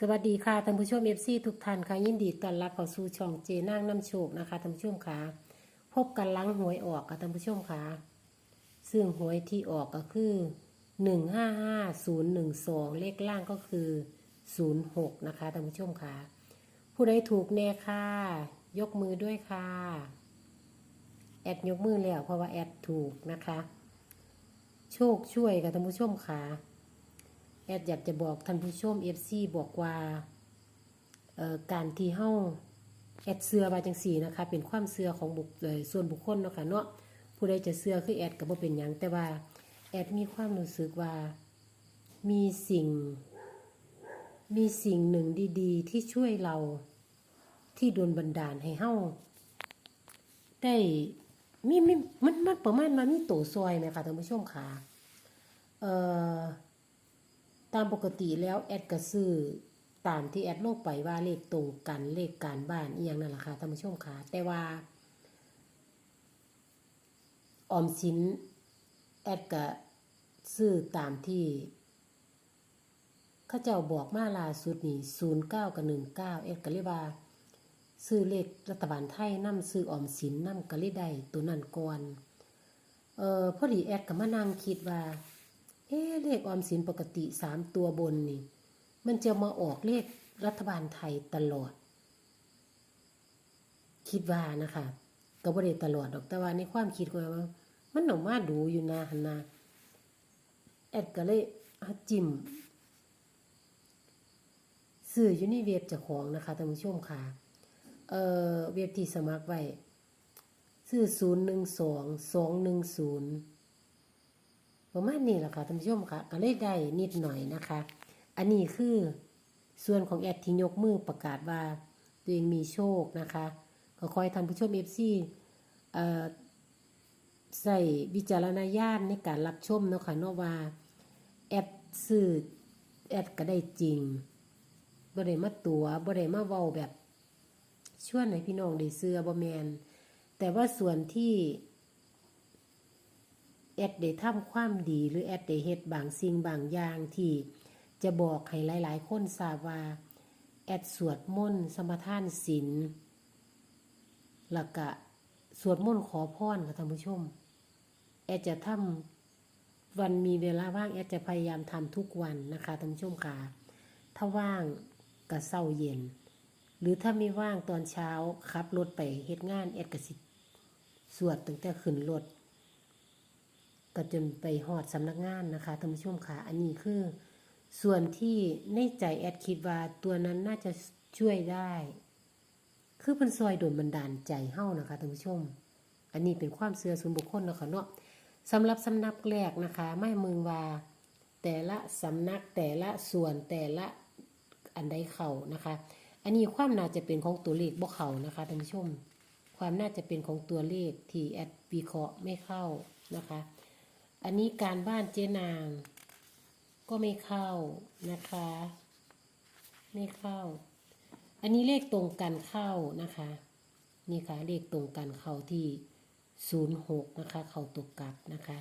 สวัสดีค่ะท่านผู้ชมเอฟซีทุกท่านค่ะยินดีต้อนรับเข้าสู่ช่องเจนางน้ำโชคนะคะท่านผู้ชมค่ะพบกันหลังหวยออกค่ะท่านผู้ชมค่ะซึ่งหวยที่ออกก็คือหนึ่งห้าห้าศูนย์หนึ่งสองเลขล่างก็คือศูนย์หกนะคะท่านผู้ชมค่ะผู้ใดถูกแน่ค่ะ ยกมือด้วยค่ะ แอดยกมือแล้วเพราะว่าแอดถูกนะคะ โชคช่วยกับท่านผู้ชมค่ะ แอดอยากจะบอกท่านผู้ชม FC บอกว่าการที่เฮ้าแอดเสือว่าจังสี่นะคะ เป็นความเสือของบุคเอ่อส่วนบุคคลเนาะค่ะเนาะผู้ใดจะเสือคือแอดก็บ่เป็นหยังแต่ว่าแอดมีความรู้สึกว่ามีสิ่ง มีสิ่งหนึ่งดีๆ ที่ช่วยเราที่โดนบันดาลให้เฮ้าได้มีมีมันมันประมาณมามีโตซอยไหมคะท่านผู้ชมคะเอ่อ ตามปกติแล้วแอดก็ซื้อตามที่แอดโลงไปว่าเลขตรงกันเลขการบ้านเอียงนั่นแหละค่ะท่านผู้ชมค่ะแต่ว่าออมสินแอดก็ซื้อตามที่ข้าเจ้าบอกมาลาสุดนี่ศูนย์เก้ากับหนึ่งเก้าแอดก็เลยว่าซื้อเลขรัฐบาลไทยนํซื้อออมสินนํก็เลยได้ตัวนันก่อนเอ่อพอดีแอดก็มานั่งคิดว่า เอ๊เลขออมสินปกติสามตัวบนนี่ มันจะมาออกเลขรัฐบาลไทยตลอด คิดว่านะคะก็บ่ได้ตลอดดอกแต่ว่าในความคิดของว่า มันออมาดูอยู่นะหันนะแอดก็เลยจิ้มซื้ออยู่ในเว็บจ้าของนะคะท่านผู้ชมค่ะ เอ่อเว็บที่สมัครไว้ ซื้อศูนย์หนึ่งสองสองหนึ่งศูนย์ ประมาณนี้แหละค่ะท่านผู้ชมค่ะก็เลยได้นิดหน่อยนะคะ อันนี้คือส่วนของแอดที่ยกมือประกาศว่าตัวเองมีโชคนะคะ ก็คอยท่านผู้ชมเอฟซีเอ่อใส่วิจารณญาณในการรับชมเนาะค่ะเนาะว่าแอดซื้อแอดก็ได้จริงบ่ได้มาตัวบ่ได้มาเว้าแบบชวนให้พี่น้องได้เสื้อบ่แมนแต่ว่าส่วนที่ แอดได้ทำความดีหรือแอดได้เฮ็ดบางสิ่งบางอย่างที่จะบอกให้หลาย ๆ คนทราบว่า แอดสวดมนต์สมทานศีลแล้วก็สวดมนต์ขอพรค่ะท่านผู้ชม แอดจะทำวันมีเวลาว่างแอดจะพยายามทำทุกวันนะคะท่านผู้ชมค่ะถ้าว่างก็เศร้าเย็น หรือถ้าไม่ว่างตอนเช้าขับรถไปเฮ็ดงานแอดก็สิสวดตั้งแต่ขึ้นรถ ก็จนไปหอดสำนักงานนะคะท่านผู้ชมค่ะอันนี้คือส่วนที่ในใจแอดคิดว่าตัวนั้นน่าจะช่วยได้ คือเป็นซอยโดนบันดาลใจเฮ้านะคะท่านผู้ชม อันนี้เป็นความเสื่อส่วนบุคคลนะคะเนาะสำหรับสำนักแรกนะคะไม่มึงว่า แต่ละสำนักแต่ละส่วนแต่ละอันใดเข่านะคะ อันนี้ความน่าจะเป็นของตัวเลขบ่เข่านะคะท่านผู้ชม ความน่าจะเป็นของตัวเลขที่แอดวิเคราะห์ไม่เข้านะคะ อันนี้การบ้านเจนาง ก็ไม่เข้านะคะ ไม่เข้า อันนี้เลขตรงกันเข้านะคะ นี่ค่ะเลขตรงกันเข้าที่ศูนย์หกนะคะ เข้าตกกลับนะคะ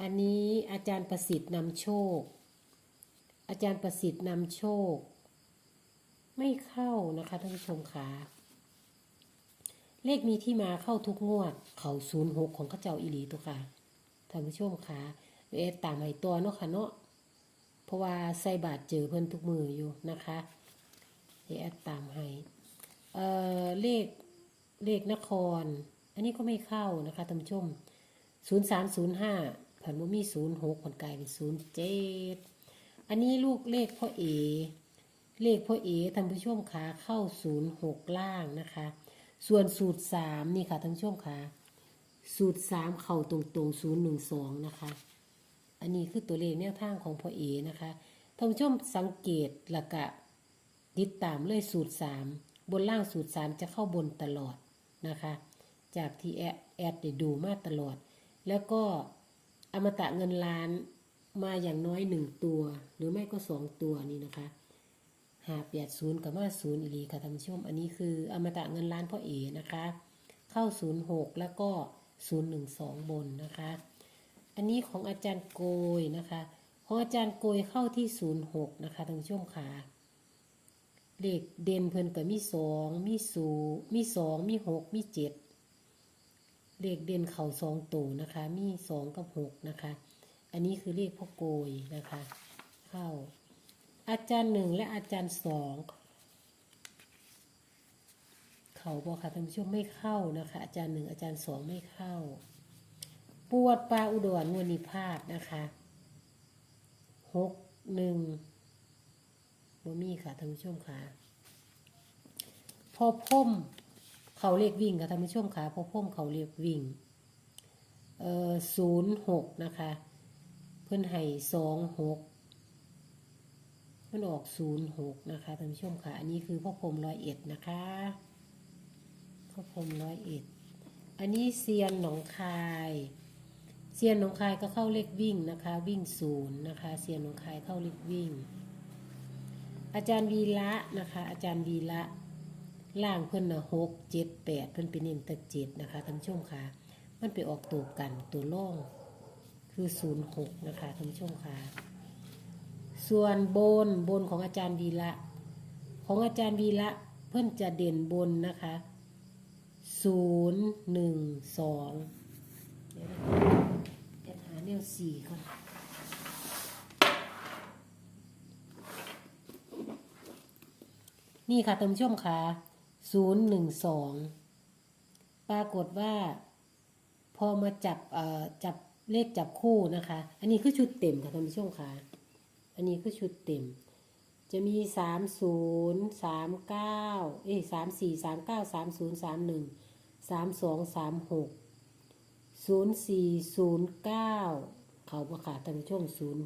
อันนี้อาจารย์ประสิทธิ์นำโชค อาจารย์ประสิทธิ์นำโชค ไม่เข้านะคะท่านผู้ชมค่ะเลขมีที่มาเข้าทุกงวด เขาศูนย์หกของข้าเจ้าอีหลีตัวค่ะ ท่านผู้ชมคะเอดตามให้ตัวเนาะค่ะเนาะเพราะว่าใส่บาทเจอเพิ่นทุกมืออยู่นะคะเอดตามให้เอ่อเลขเลขนคร อันนี้ก็ไม่เข้านะคะท่านผู้ชมศูนย์สามศูนย์ห้าผันว่ามีศูนย์หกผลกลายเป็นศูนย์เจ็ดอันนี้ลูกเลขพ่อเอเลขพ่อเอท่านผู้ชมขาเข้าศูนย์หกล่างนะคะ ส่วนสูตรสามนี่ค่ะท่านผู้ชมขา สูตรสามเข่าตรงตรงศูนย์หนึ่งสองนะคะ อันนี้คือตัวเลขแนวทางของพ่อเอนะคะท่านผู้ชมสังเกตแล้วก็ติดตามเลยสูตรสามบนล่างสูตรสามจะเข้าบนตลอดนะคะ จากที่แอดแอดได้ดูมาตลอด แล้วก็อมตะเงินล้านมาอย่างน้อยหนึ่งตัว หรือไม่ก็สองตัวนี่นะคะหาแปดศูนย์กับมาศูนย์อีลีค่ะท่านผู้ชม อันนี้คืออมตะเงินล้านพ่อเอนะคะ เข้าศูนย์หกแล้วก็ ศูนย์หนึ่งสองบนนะคะ อันนี้ของอาจารย์โกยนะคะของอาจารย์โกยเข้าที่ 06 นะคะท่านผู้ชมค่ะเลขเด่นเพิ่นก็มี2มีศูมี2มี6มี7เลขเด่นเข่าสองตัวนะคะ มี2กับ6นะคะ อันนี้คือเลขพ่อโกยนะคะ เข้า อาจารย์หนึ่งและอาจารย์สอง เขาบอกค่ะท่านผู้ชมไม่เข้านะคะ อาจารย์หนึ่งอาจารย์สองไม่เข้า ปวดปลาอุดรวันนี้พาดนะคะหกหนึ่งบ่มีค่ะท่านผู้ชมค่ะพอพ่มเขาเรียกวิ่งค่ะท่านผู้ชมค่ะพอพ่มเขาเรียกวิ่งเอ่อศูนย์หกนะคะ เพื่อนให้สองหกมันออกศูนย์หกนะคะท่านผู้ชมค่ะ อันนี้คือพ่อพรมร้อยเอ็ดนะคะ พ่อพรมร้อยเอ็ด อันนี้เซียนหนองคาย เซียนหนองคายก็เข้าเลขวิ่งนะคะ วิ่งศูนย์นะคะ เซียนหนองคายเข้าเลขวิ่ง อาจารย์วีระนะคะ อาจารย์วีระล่างเพิ่นนะหกเจ็ดแปดเพิ่นเป็นเน้นตะเจ็ดนะคะท่านผู้ชมค่ะ มันไปออกตัวกันตัวล่องคือศูนย์หกนะคะท่านผู้ชมค่ะ ส่วนบนบนของอาจารย์วีระของอาจารย์วีระเพิ่นจะเด่นบนนะคะ ศูนย์หนึ่งสองเดี๋ยวนะเดี๋ยวหาแนวสี่ก่อนนี่ค่ะท่านผู้ชมค่ะศูนย์หนึ่งสองปรากฏว่า พอมาจับเอ่อจับเลขจับคู่นะคะ อันนี้คือชุดเต็มค่ะท่านผู้ชมค่ะ อันนี้คือชุดเต็ม จะมีสามศูนย์สามเก้าเอ้สามสี่สามเก้าสามศูนย์สามหนึ่งสามสองสามหกศูนย์สี่ศูนย์เก้าเขาประกาศท่านผู้ชมศูนย์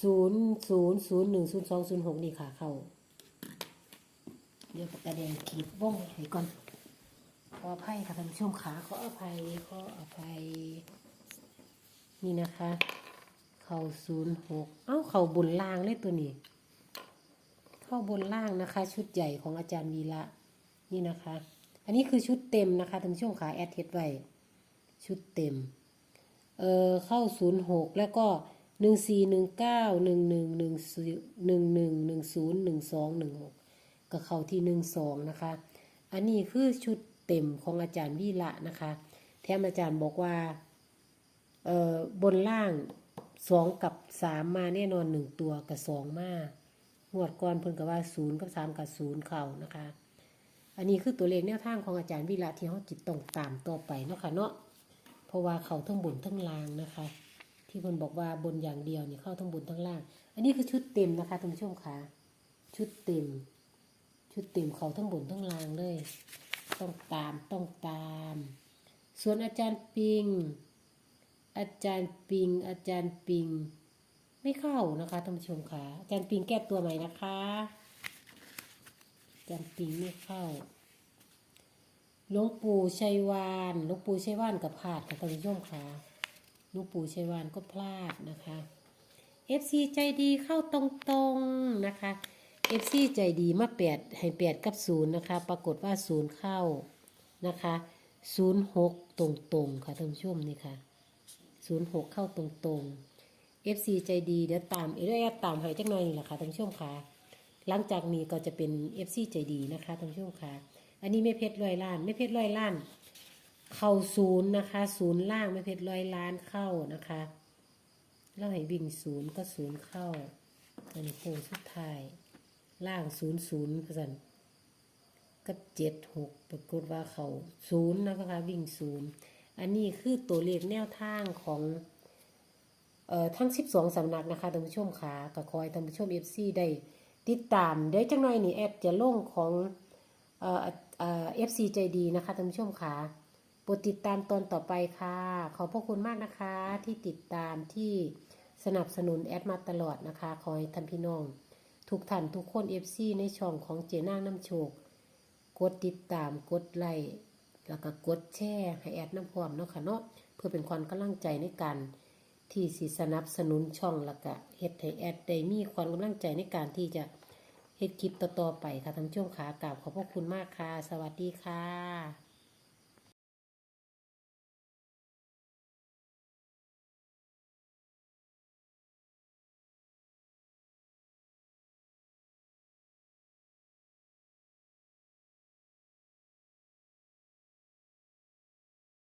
ศูนย์ศูนย์ศูนย์หนึ่งศูนย์สองศูนย์หกนี่ค่ะเขาเดี๋ยวปากกาแดงขีดว่องให้ก่อนขออภัยค่ะท่านผู้ชมขาขออภัยขออภัยนี่นะคะ เข่าศูนย์หกเอ้าเข่าบนล่างเลยตัวนี้ เข้าบนล่างนะคะ ชุดใหญ่ของอาจารย์วีระนี่นะคะ อันนี้คือชุดเต็มนะคะท่านผู้ชมขาแอดเทสไว้ชุดเต็ม เอ่อเข้าศูนย์หกแล้วก็หนึ่งสี่หนึ่งเก้าหนึ่งหนึ่งหนึ่งหนึ่งหนึ่งหนึ่งศูนย์หนึ่งสองหนึ่งหกก็เข้าที่หนึ่งสองนะคะ อันนี้คือชุดเต็มของอาจารย์วีระนะคะ แถมอาจารย์บอกว่า เอ่อบนล่าง สองกับสามมาแน่นอนหนึ่งตัวกับสองมางวดก่อนเพิ่นก็ว่าศูนย์กับสามกับศูนย์เข่านะคะ อันนี้คือตัวเลขแนวทางของอาจารย์วิระที่เขาจิตต้องตามต่อไปเนาะค่ะเนาะเพราะว่าเขาทั้งบนทั้งล่างนะคะ ที่เพิ่นบอกว่าบนอย่างเดียวนี่เข้าทั้งบนทั้งล่าง อันนี้คือชุดเต็มนะคะท่านผู้ชมค่ะชุดเต็ม ชุดเต็มเขาทั้งบนทั้งล่างเลย ต้องตามต้องตาม ส่วนอาจารย์ปิง อาจารย์ปิง อาจารย์ปิง ไม่เข้านะคะท่านผู้ชมคะอาจารย์ปิงแก้ตัวใหม่นะคะ อาจารย์ปิงไม่เข้าหลวงปู่ชัยวานหลวงปู่ชัยวานกับพลาดค่ะท่านผู้ชมคะหลวงปู่ชัยวานก็พลาดนะคะ FC ใจดีเข้าตรงๆนะคะ FC ใจดีมาแปดให้แปดกับศูนย์นะคะ ปรากฏว่าศูนย์เข้านะคะศูนย์หกตรงๆค่ะท่านผู้ชมนี่ค่ะ ศูนย์หกเข้าตรงๆ FC ใจดีเดี๋ยวตามเอเดอตามให้จักหน่อยนี่แหละค่ะท่านผู้ชมค่ะ หลังจากนี้ก็จะเป็น FC ใจดีนะคะท่านผู้ชมค่ะ อันนี้ไม่เพชรร้อยล้านไม่เพชรร้อยล้าน เข้าศูนย์นะคะศูนย์ล่างไม่เพชรร้อยล้านเข้านะคะแล้วให้วิ่งศูนย์ก็ศูนย์เข้าอันนี้โค้งสุดท้าย ล่างศูนย์ศูนย์กสันกับเจ็ดหกปรากฏว่าเขาศูนย์นะคะวิ่งศูนย์ อันนี้คือตัวเลขแนวทางของเอ่อทั้ง 12สำนักนะคะท่านผู้ชมค่ะก็คอยท่านผู้ชม FC ได้ติดตามเดี๋ยวจังหน่อยนี่แอดจะลงของเอ่อเอ่อ FC ใจดีนะคะท่านผู้ชมค่ะโปรดติดตามตอนต่อไปค่ะ ขอบพระคุณมากนะคะที่ติดตามที่สนับสนุนแอดมาตลอดนะคะ ขอให้ท่านพี่น้อง ทุกท่านทุกคน FC ในช่องของเจน่างน้ำโชค กดติดตามกดไลค์ แล้วก็กดแช่ให้แอดน้ำพร้อมเนาะค่ะเนาะเพื่อเป็นความกำลังใจในการที่สิสนับสนุนช่องแล้วก็เฮ็ดให้แอดได้มีความกำลังใจในการที่จะเฮ็ดคลิปต่อๆไปค่ะทั้งช่วงขากราบขอบพระคุณมากค่ะ สวัสดีค่ะ